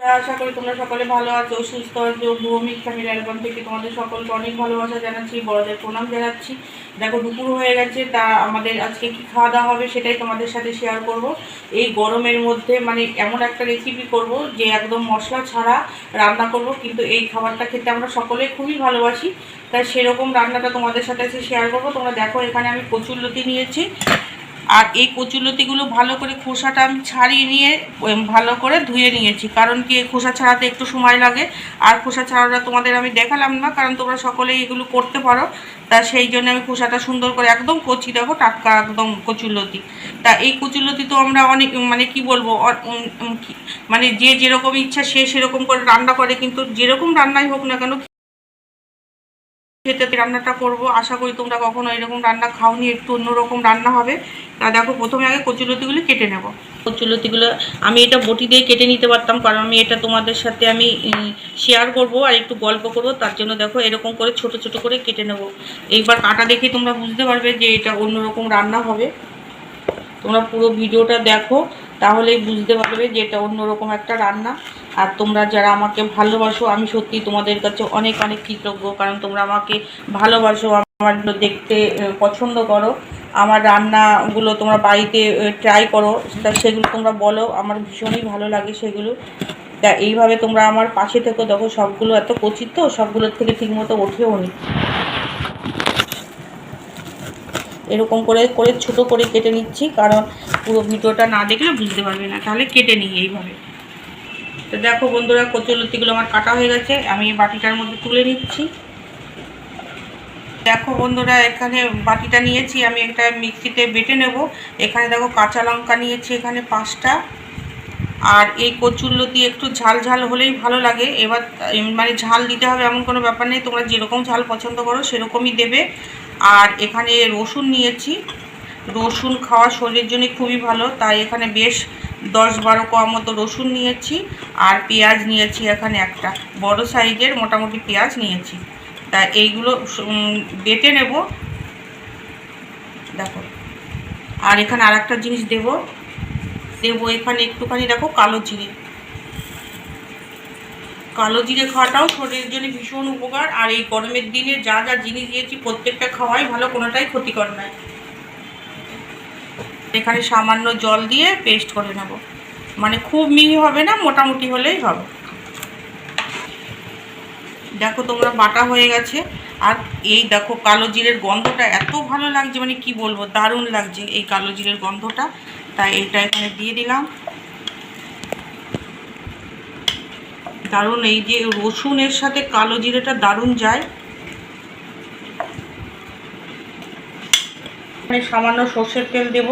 আশা করি তোমরা সকলে ভালো আছো, সুস্থ আছো। ভৌমিক ফ্যামিলি অ্যালবাম থেকে তোমাদের সকলকে অনেক ভালোবাসা জানাচ্ছি, বড়দের প্রণাম জানাচ্ছি। দেখো, দুপুর হয়ে গেছে, তা আমাদের আজকে কি খাওয়া দাওয়া হবে সেটাই তোমাদের সাথে শেয়ার করব। এই গরমের মধ্যে মানে এমন একটা রেসিপি করব যে একদম মশলা ছাড়া রান্না করব, কিন্তু এই খাবারটা খেতে আমরা সকলে খুবই ভালোবাসি। তাই সেরকম রান্নাটা তোমাদের সাথে শেয়ার করব। তোমরা দেখো, এখানে আমি কচুর লতি নিয়েছি। আর এই কচুলতিগুলো ভালো করে খোসাটা আমি ছাড়িয়ে নিয়ে ভালো করে ধুয়ে নিয়েছি। কারণ কি খোসা ছাড়াতে একটু সময় লাগে। আর খোসা ছাড়াটা তোমাদের আমি দেখালাম না, কারণ তোমরা সকলেই এগুলো করতে পারো। তা সেই জন্য আমি খোসাটা সুন্দর করে একদম কচি, দেখো, টাটকা একদম কচুলতি তা এই কচুলতি তো আমরা অনেক মানে কি বলব মানে যে যেরকম ইচ্ছা সে সেরকম করে রান্না করে, কিন্তু যেরকম রান্নাই হোক না কেন, খেতে রান্নাটা করব। আশা করি তোমরা কখনো এরকম রান্না খাওনি, একটু অন্যরকম রান্না হবে। তা দেখো প্রথমে আগে কচুলতিগুলো কেটে নেব। কচুলতিগুলো আমি এটা বটি দিয়ে কেটে নিতে পারতাম, কারণ আমি এটা তোমাদের সাথে আমি শেয়ার করব আর একটু গল্প করব, তার জন্য দেখো এরকম করে ছোট ছোট করে কেটে নেব। এইবার কাটা দেখে তোমরা বুঝতে পারবে যে এটা অন্যরকম রান্না হবে। তোমরা পুরো ভিডিওটা দেখো, তাহলেই বুঝতে পারবে যে এটা অন্যরকম একটা রান্না। আর তোমরা যারা আমাকে ভালোবাসো, আমি সত্যি তোমাদের কাছে অনেক অনেক কৃতজ্ঞ, কারণ তোমরা আমাকে ভালোবাসো, আমার দেখতে পছন্দ করো। আমার রান্নাগুলো তোমরা বাড়িতে ট্রাই করো। তা সেগুলো তোমরা বলো, আমার ভীষণই ভালো লাগে সেগুলো। তা এইভাবে তোমরা আমার পাশে থেকো। দেখো সবগুলো এত কচি তো সবগুলোর থেকে ঠিকমতো ওঠেও নি। এরকম করে করে ছোট করে কেটে নিচ্ছি, কারণ পুরো ভিডিওটা না দেখলে বুঝতে পারবে না। তাহলে কেটে নিই এইভাবে। তো দেখো বন্ধুরা কচুলতিগুলো আমার কাটা হয়ে গেছে। আমি বাটিটার মধ্যে তুলে নিচ্ছি। দেখো বন্ধুরা, এখানে বাটিটা নিয়েছি, আমি একটা মিক্সিতে বেটে নেব। এখানে দেখো কাঁচা লঙ্কা নিয়েছি এখানে পাঁচটা। আর এই কচুরলতি একটু ঝাল ঝাল হলেই ভালো লাগে। এবার মানে ঝাল দিতে হবে এমন কোনো ব্যাপার নেই। তোমরা যেরকম ঝাল পছন্দ করো সেরকমই দেবে। আর এখানে রসুন নিয়েছি। রসুন খাওয়া শরীরের জন্য খুবই ভালো। তাই এখানে বেশ দশ বারো কোয়া মতো রসুন নিয়েছি। আর পেঁয়াজ নিয়েছি এখানে একটা। বড় সাইজের মোটামুটি পেঁয়াজ নিয়েছি। তা এইগুলো বেটে নেব। দেখো। আর এখানে আর একটা জিনিস দেবো। দেবো এখানে একটুখানি, দেখো, কালো জিরে। কালো জিরে খাওয়াটাও শরীরের জন্য ভীষণ উপকার। আর এই গরমের দিনে যা যা জিনিস দিয়েছি, প্রত্যেকটা খাওয়াই ভালো, কোনোটাই ক্ষতিকর নয়। এখানে সামান্য জল দিয়ে পেস্ট করে নেব। মানে খুব মিহি হবে না, মোটামুটি হলেই হবে। দেখো তোমরা বাটা হয়ে গেছে। আর এই দেখো কালো জিরের গন্ধটা এত ভালো লাগছে মানে কি বলব, দারুণ লাগছে এই কালো জিরের গন্ধটা। তাই এটা এখানে দিয়ে দিলাম। দারুণ এই যে রসুনের সাথে কালো জিরেটা দারুণ যায়। এখানে সামান্য সর্ষের তেল দেব।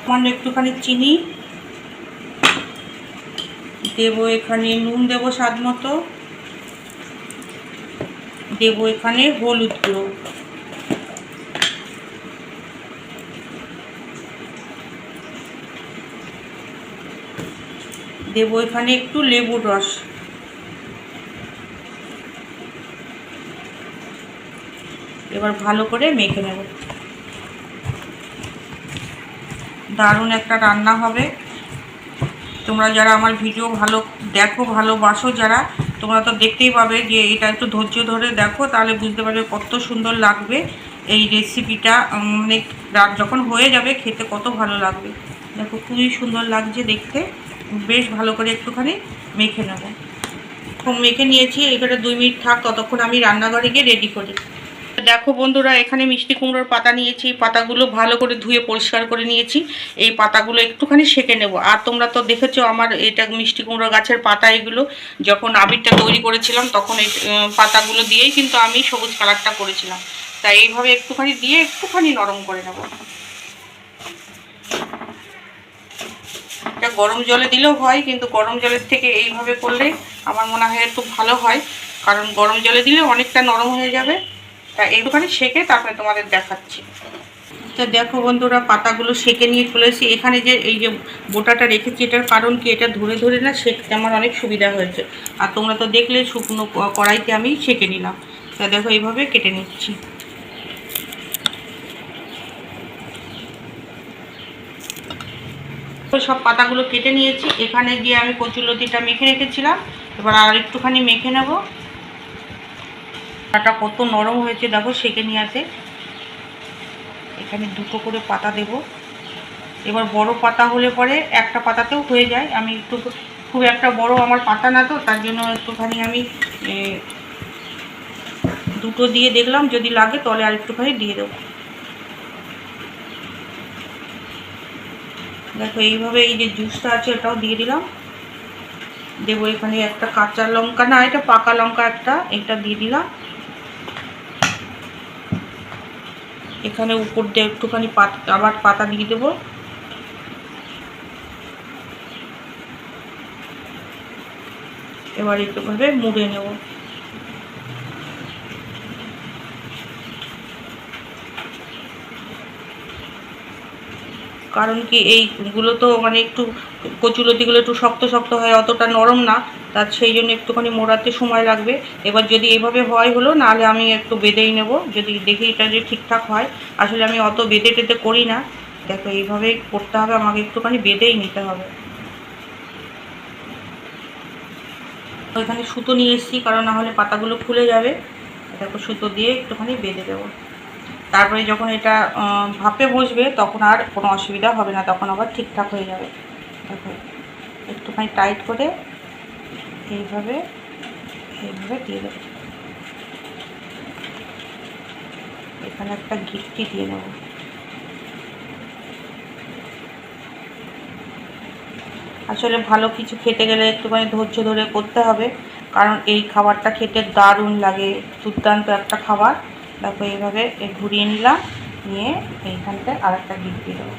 সামান্য একটুখানি চিনি। দেব এখানে নুন দেব স্বাদ মতো। দেব এখানে হলুদ গুঁড়ো। দেব এখানে একটু লেবুর রস। এবার ভালো করে মেখে নেব। দারুণ একটা রান্না হবে। তোমরা যারা আমার ভিডিও ভালো দেখো, ভালোবাসো যারা তোমরা তো দেখতেই পাবে যে এটা একটু ধৈর্য ধরে দেখো, তাহলে বুঝতে পারবে কত সুন্দর লাগবে এই রেসিপিটা মানে রাত যখন হয়ে যাবে, খেতে কত ভালো লাগবে। দেখো, খুবই সুন্দর লাগছে দেখতে। বেশ ভালো করে একটুখানি মেখে নেব। মেখে নিয়েছি এখানে দুই মিনিট থাক, ততক্ষণ আমি রান্নাঘরে গিয়ে রেডি করি। দেখো বন্ধুরা, এখানে মিষ্টি কুমড়োর পাতা নিয়েছি। পাতাগুলো ভালো করে ধুয়ে পরিষ্কার করে নিয়েছি। এই পাতাগুলো একটুখানি সেকে নেব। আর তোমরা তো দেখেছ আমার এটা মিষ্টি কুমড়ো গাছের পাতা এগুলো। যখন আবিরটা তৈরি করেছিলাম তখন এই পাতাগুলো দিয়েই কিন্তু আমি সবুজ কালারটা করেছিলাম। তাই এইভাবে একটুখানি দিয়ে একটুখানি নরম করে নেব। এটা গরম জলে দিলেও হয়, কিন্তু গরম জলের থেকে এইভাবে করলে আমার মনে হয় একটু ভালো হয়। কারণ গরম জলে দিলে অনেকটা নরম হয়ে যাবে। তা একটুখানি সেকে তারপরে তোমাদের দেখাচ্ছি। তো দেখো বন্ধুরা, পাতাগুলো সেকে নিয়ে চলে এসেছি। এখানে যে এই যে বোটাটা রেখেছি, এটার কারণ কি? এটা ধরে ধরে না সেকতে আমার অনেক সুবিধা হয়েছে। আর তোমরা তো দেখলে, শুকনো কড়াইতে আমি সেকে নিলাম। তা দেখো, এইভাবে কেটে নিচ্ছি। সব পাতাগুলো কেটে নিয়েছি। এখানে গিয়ে আমি কচুলতিটা মেখে রেখেছিলাম। এবার আর একটুখানি মেখে নেব। পাতা কত নরম হয়েছে দেখো, সেকে নিয়ে আসে। এখানে দুটো করে পাতা দেব। এবার বড় পাতা হলে পরে একটা পাতাতেও হয়ে যায়। আমি একটু খুব একটা বড় আমার পাতা না তো, তার জন্য একটুখানি আমি দুটো দিয়ে দেখলাম, যদি লাগে তাহলে আর একটুখানি দিয়ে দেবো। দেখো, এইভাবে এই যে জুসটা আছে, এটাও দিয়ে দিলাম। দেবো এখানে একটা কাঁচা লঙ্কা, না, এটা পাকা লঙ্কা একটা, এটা দিয়ে দিলাম। এখানে উপর দিয়ে একটুখানি পাতা আবার পাতা দিয়ে দেবো। এবার একটুভাবে মুড়ে নেব। কারণ কি এইগুলো তো মানে একটু কচুলতিগুলো একটু শক্ত শক্ত হয়, অতটা নরম না। তার সেই জন্য একটুখানি মোড়াতে সময় লাগবে। এবার যদি এইভাবে হয় হলো, নাহলে আমি একটু বেঁধেই নেব। যদি দেখি এটা যে ঠিকঠাক হয়, আসলে আমি অত বেঁধে টেতে করি না। দেখো, এইভাবেই করতে হবে, আমাকে একটুখানি বেঁধেই নিতে হবে। ওইখানে সুতো নিয়ে এসেছি, কারণ না হলে পাতাগুলো খুলে যাবে। দেখো, সুতো দিয়ে একটুখানি বেঁধে দেবো। তারপরে যখন এটা ভাপে বসবে, তখন আর কোনো অসুবিধা হবে না, তখন আবার ঠিকঠাক হয়ে যাবে। দেখো, একটুখানি টাইট করে এইভাবে এইভাবে দিয়ে দেবো। এখানে একটা গিট্টি দিয়ে নেব আসলে ভালো কিছু খেতে গেলে একটুখানি ধৈর্য ধরে করতে হবে, কারণ এই খাবারটা খেতে দারুণ লাগে, দুর্দান্ত একটা খাবার। দেখো এইভাবে ঘুরিয়ে নিলাম, নিয়ে এইখানটায় আর একটা গিট দিয়ে দেবো।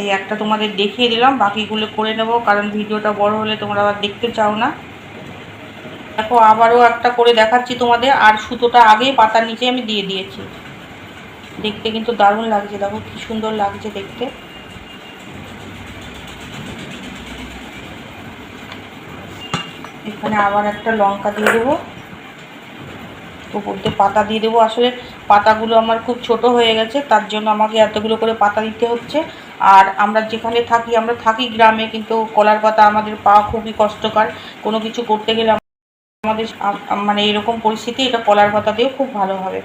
এই একটা তোমাদের দেখিয়ে দিলাম, বাকিগুলো করে নেব, কারণ ভিডিওটা বড় হলে তোমরা আবার দেখতে চাও না। দেখো, আবারও একটা করে দেখাচ্ছি তোমাদের, আর সুতোটা আগেই পাতার নিচে আমি দিয়ে দিয়েছি। দেখতে কিন্তু দারুণ লাগছে, দেখো কি সুন্দর লাগছে দেখতে। এখানে আবার একটা লঙ্কা দিয়ে দেবো। উপর দিয়ে পাতা দিয়ে দেবো। আসলে পাতাগুলো আমার খুব ছোট হয়ে গেছে, তার জন্য আমাকে এতগুলো করে পাতা দিতে হচ্ছে। আর আমরা যেখানে থাকি, আমরা থাকি গ্রামে, কিন্তু কলার পাতা আমাদের পাওয়া খুবই কষ্টকর। কোনো কিছু করতে গেলে আমাদের আম- আম- মানে এরকম পরিস্থিতি, এটা কলার পাতা দিয়েও খুব ভালো হবে।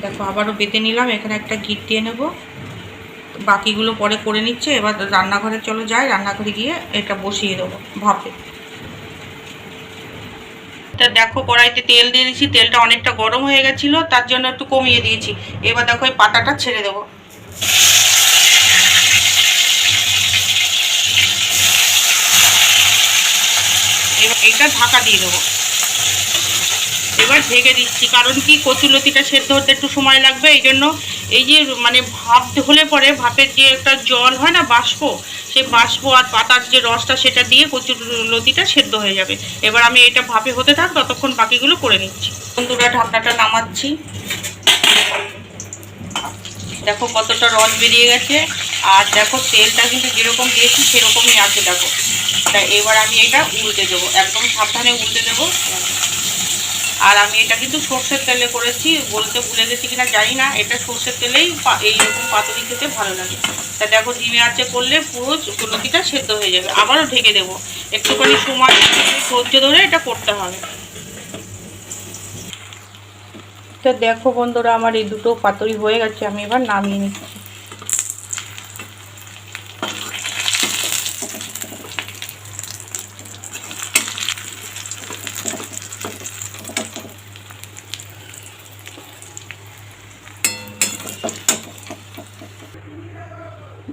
দেখো, আবারও বেঁধে নিলাম। এখানে একটা গিট দিয়ে নেব। বাকিগুলো পরে করে নিচ্ছে, এবার রান্নাঘরে চলো যাই, রান্নাঘরে গিয়ে এটা বসিয়ে দেবো ভাপে। তা দেখো কড়াইতে তেল দিয়ে দিয়েছি, তেলটা অনেকটা গরম হয়ে গেছিল, তার জন্য একটু কমিয়ে দিয়েছি। এবার দেখো এই পাতাটা ছেড়ে দেবো। এইটা ঢাকা দিয়ে দেবো। এবার ঢেকে দিচ্ছি, কারণ কি কচুলতিটা সেদ্ধ হতে একটু সময় লাগবে, এই জন্য এই যে মানে ভাপ হলে পরে ভাপের যে একটা জল হয় না, বাষ্প, সেই বাষ্প আর পাতার যে রসটা সেটা দিয়ে কচুলতিটা সেদ্ধ হয়ে যাবে। এবার আমি এটা ভাপে হতে থাক, ততক্ষণ বাকিগুলো করে নিচ্ছি। বন্ধুরা, ঢাকনাটা নামাচ্ছি। দেখো কতটা রস বেরিয়ে গেছে, আর দেখো তেলটা কিন্তু যেরকম দিয়েছি সেরকমই আছে, দেখো। তা এবার আমি এটা উল্টে দেবো, একদম সাবধানে উল্টে দেবো। আর আমি এটা কিন্তু সর্ষের তেলে করেছি, বলতে ভুলে গেছি কিনা জানি না, এটা সর্ষের তেলেই এইরকম পাতুরি খেতে ভালো লাগে। তা দেখো ডিমে আঁচে করলে পুরো চুলতিটা সেদ্ধ হয়ে যাবে, আবারও ঢেকে দেবো। একটুখানি সময় ধৈর্য ধরে এটা করতে হবে। তো দেখো বন্ধুরা, আমার এই দুটো পাতুরি হয়ে গেছে, আমি এবার নামিয়ে নিচ্ছি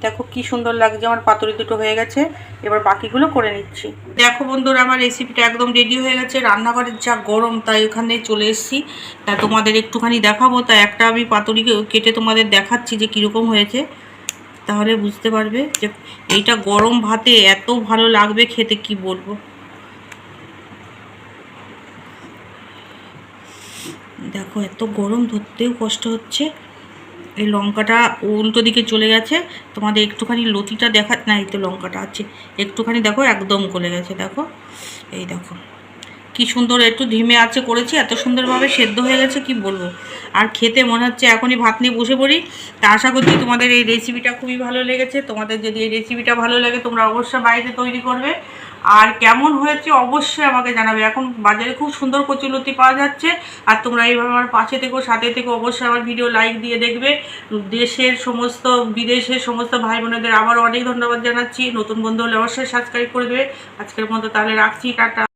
দেখো কি সুন্দর লাগছে, আমার পাতুরি দুটো হয়ে গেছে, এবার বাকিগুলো করে নিচ্ছি। দেখো বন্ধুরা, আমার রেসিপিটা একদম রেডি হয়ে গেছে, রান্নাঘরের যা গরম, তাই ওখানে চলে এসেছি। তা তোমাদের একটুখানি দেখাবো, তা একটা আমি পাতুরি কেটে তোমাদের দেখাচ্ছি যে কীরকম হয়েছে। তাহলে বুঝতে পারবে যে এইটা গরম ভাতে এত ভালো লাগবে, খেতে কি বলব। দেখো, এত গরম, ধরতেও কষ্ট হচ্ছে। এই লঙ্কাটা উল্টো দিকে চলে গেছে। তোমাদের একটুখানি লতিটা দেখা না, এই তো লঙ্কাটা আছে। একটুখানি দেখো, একদম গলে গেছে, দেখো। এই দেখো। কি সুন্দর একটু ধিমে আছে করেছি, এত সুন্দরভাবে সেদ্ধ হয়ে গেছে, কি বলব? আর খেতে মনে হচ্ছে এখনই ভাত নিয়ে বসে পড়ি। তা আশা করছি তোমাদের এই রেসিপিটা খুবই ভালো লেগেছে। তোমাদের যদি এই রেসিপিটা ভালো লাগে, তোমরা অবশ্যই বাড়িতে তৈরি করবে। আর কেমন হয়েছে অবশ্যই আমাকে জানাবে। এখন বাজারে খুব সুন্দর কচুলতি পাওয়া যাচ্ছে। আর তোমরা এইভাবে আমার পাশে থেকো, সাথে থেকো, অবশ্যই আমার ভিডিও লাইক দিয়ে দেখবে। দেশের সমস্ত, বিদেশের সমস্ত ভাই বোনেদের আবার অনেক ধন্যবাদ জানাচ্ছি। নতুন বন্ধু হলে অবশ্যই সাবস্ক্রাইব করে দেবে। আজকের মতো তাহলে রাখছি, টাটা।